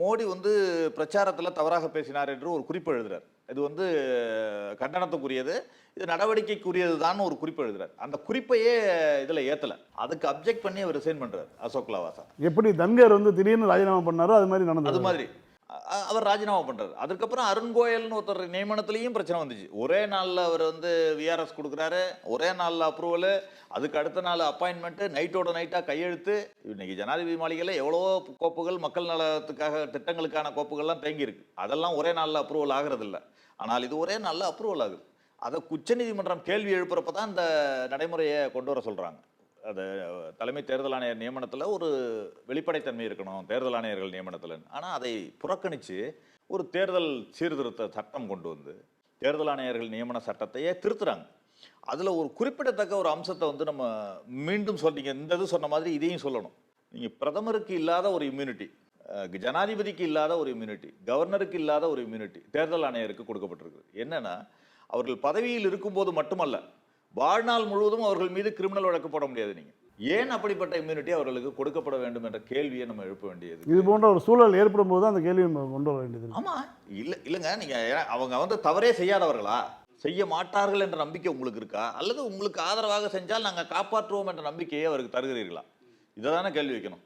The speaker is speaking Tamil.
மோடி வந்து பிரச்சாரத்தில் தவறாக பேசினார் என்று ஒரு குறிப்பு எழுதுறார். இது வந்து கண்டனத்துக்குரியது. இது நடவடிக்கைக்குரியது தான் ஒரு குறிப்பு எழுதுறார். அந்த குறிப்பையே இதில் ஏற்றலை அதுக்கு அப்ஜெக்ட் பண்ணி அவர் ரிசைன் பண்ணுறார் அசோக் லாவாசா. எப்படி தன்கர் வந்து திடீர்னு ராஜினாமா பண்ணாரோ அது மாதிரி நடந்தது. அது மாதிரி. அவர் ராஜினாமா பண்ணுறாரு அதுக்கப்புறம் அருண் கோயல்னு ஒருத்தர் நியமனத்துலேயும் பிரச்சனை வந்துச்சு. ஒரே நாளில் அவர் வந்து விஆர்எஸ் கொடுக்குறாரு. ஒரே நாளில் அப்ரூவல் அதுக்கு அடுத்த நாள் அப்பாயின்மெண்ட்டு நைட்டோட நைட்டாக கையெழுத்து. இன்னைக்கு ஜனாதிபதி மாளிகையில் எவ்வளோ கோப்புகள் மக்கள் நலத்துக்காக திட்டங்களுக்கான கோப்புகள்லாம் தேங்கியிருக்கு. அதெல்லாம் ஒரே நாளில் அப்ரூவல் ஆகிறது ஆனால் இது ஒரே நாளில் அப்ரூவல் ஆகுது. அதை உச்சநீதிமன்றம் கேள்வி எழுப்புறப்ப தான் இந்த நடைமுறையை கொண்டு வர சொல்கிறாங்க அது தலைமை தேர்தல் ஆணையர் நியமனத்தில் ஒரு வெளிப்படைத்தன்மை இருக்கணும் தேர்தல் ஆணையர்கள் நியமனத்தில் ஆனால் அதை புறக்கணித்து ஒரு தேர்தல் சீர்திருத்த சட்டம் கொண்டு வந்து தேர்தல் ஆணையர்கள் நியமன சட்டத்தையே திருத்துறாங்க. அதில் ஒரு குறிப்பிடத்தக்க ஒரு அம்சத்தை வந்து நம்ம மீண்டும் சொன்னீங்க இந்த இது சொன்ன மாதிரி இதையும் சொல்லணும். நீங்கள் பிரதமருக்கு இல்லாத ஒரு இம்யூனிட்டி ஜனாதிபதிக்கு இல்லாத ஒரு இம்யூனிட்டி கவர்னருக்கு இல்லாத ஒரு இம்யூனிட்டி தேர்தல் ஆணையருக்கு கொடுக்கப்பட்டிருக்கு என்னென்னா அவர்கள் பதவியில் இருக்கும்போது மட்டுமல்ல வாழ்நாள் முழுவதும் அவர்கள் மீது கிரிமினல் வழக்கு போட முடியாது நீங்க. ஏன் அப்படிப்பட்ட இம்யூனிட்டி அவர்களுக்கு கொடுக்கப்பட வேண்டும் என்ற கேள்வியை நம்ம எழுப்ப வேண்டியது? இது போன்ற ஒரு சூழல் ஏற்படும் போது அந்த கேள்வியை கொண்டு வர வேண்டியது இருக்கு. ஆமா. இல்ல இல்லைங்க. நீங்க ஏன் அவங்க வந்து தவறே செய்யாதவர்களா? செய்ய மாட்டார்கள் என்ற நம்பிக்கை உங்களுக்கு இருக்கா? அல்லது உங்களுக்கு ஆதரவாக செஞ்சால் நாங்க காப்பாற்றுவோம் என்ற நம்பிக்கையை அவருக்கு தருகிறீர்களா? இதை தானே கேள்வி வைக்கணும்.